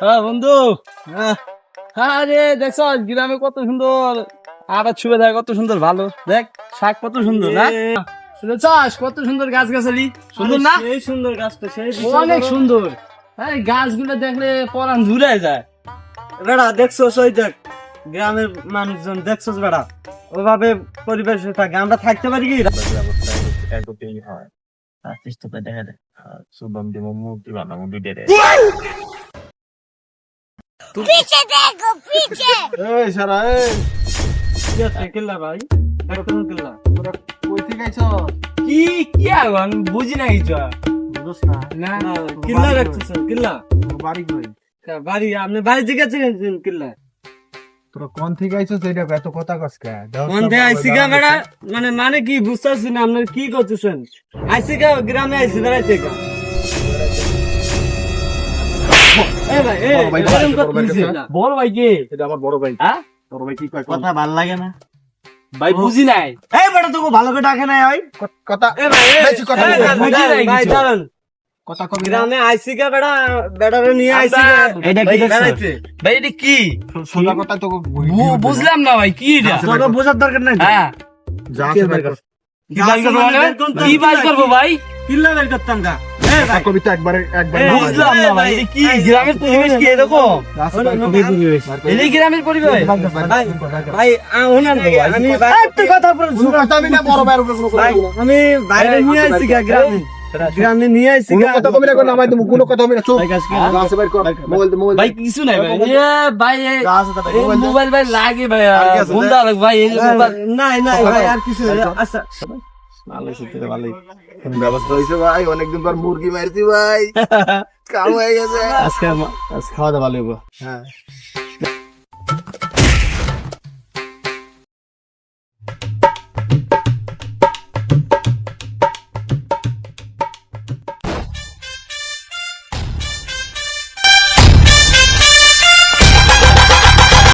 হ্যাঁ বন্ধু। আরে দেখছ গ্রামে কত সুন্দর। আবার ছুবে দেখ কত সুন্দর ভালো। দেখ শাক কত সুন্দর না? চাষ কত সুন্দর গাছ গাছালি সুন্দর না? সেই সুন্দর গাছটা সেই অনেক সুন্দর। এই গাছগুলো দেখলে যায়। বেড়া দেখছ ওই দেখ গ্রামের মানুষজন দেখছ বেড়া? ওইভাবে পরিবেশ থাকে আমরা থাকতে পারি কি? হয় দেখা যায় সুদম দিব মূর্তি বানাবো পিছে দেখো পিছে। এই সারা এই। কি আছে কিল্লা ভাই? একদম কিল্লা? তোরা কই থেকে আইছো? কি কি আও আমি বুঝি না কিছু বুঝছ না। না কিল্লা রাখছিস কিল্লা। বাড়ি কই? বাড়ি আপনি বাড়ি থেকে আছেন কিল্লা? তোরা কোন থেকে আইছো সেটা এত কথা কস কে? কোন থেকে আইছি মানে মানে কি বুঝতাছিস না আপনি কি করতেছেন? আইছি গা গ্রামে আইছি বেড়াইতে গা বড় ভাই, এরকম বড় ভাই, করতেছি। বড় না। বল ভাই কি? এটা আমার বড় ভাই। হ্যাঁ? বড় ভাই কি কয়? কথা ভালো লাগে না। ভাই বুঝি নাই। এই বেটা তোকে ভালো করে ডাকে নাই ওই। কথা এ ভাই বেশি কথা এ, বলবি। না। বুঝি নাই ভাই কিছু। কথা কবি গ্রামে আইসি গা বেড়া বেড়ারে নিয়ে আইসি এটা কি ভাই, ভাই এটা কি? সোজা কথা তোকে বুঝলাম না ভাই কি এটা? তোকে বোঝার দরকার নাই। হ্যাঁ। যা আছে বের কি বাই করব ভাই? কিল্লা বের করতাম গা ভাই। কবিতা একবারে একবার না বুঝলাম না কি গ্রামের পরিবেশ কি এরকম? গ্রামের পরিবেশ। আমি একটা কথা বলে কোনো কথা আমি না বড় ভাইয়ের উপরে কোনো ভাই বলব আমি বাইরে নিয়ে আইসি গ্রামে। গ্রামে নিয়ে আইসি কথা কবি না কোনো নামাই কোনো কথা কবি না চুপ। ভাই, কাজ কি? যা আছে? বের কর মোবাইল মোবাইল ভাই কিছু নাই ভাই। এ এই মোবাইল লাগে? বন্ধা নাই নাই ভাই আর কিছু আচ্ছা ভালোই। ব্যবস্থা হয়েছে ভাই অনেকদিন পর মুরগি মারছি ভাই। কাম হয়ে গেছে। আজকে আজকে খাওয়া দাওয়া ভালো হ্যাঁ।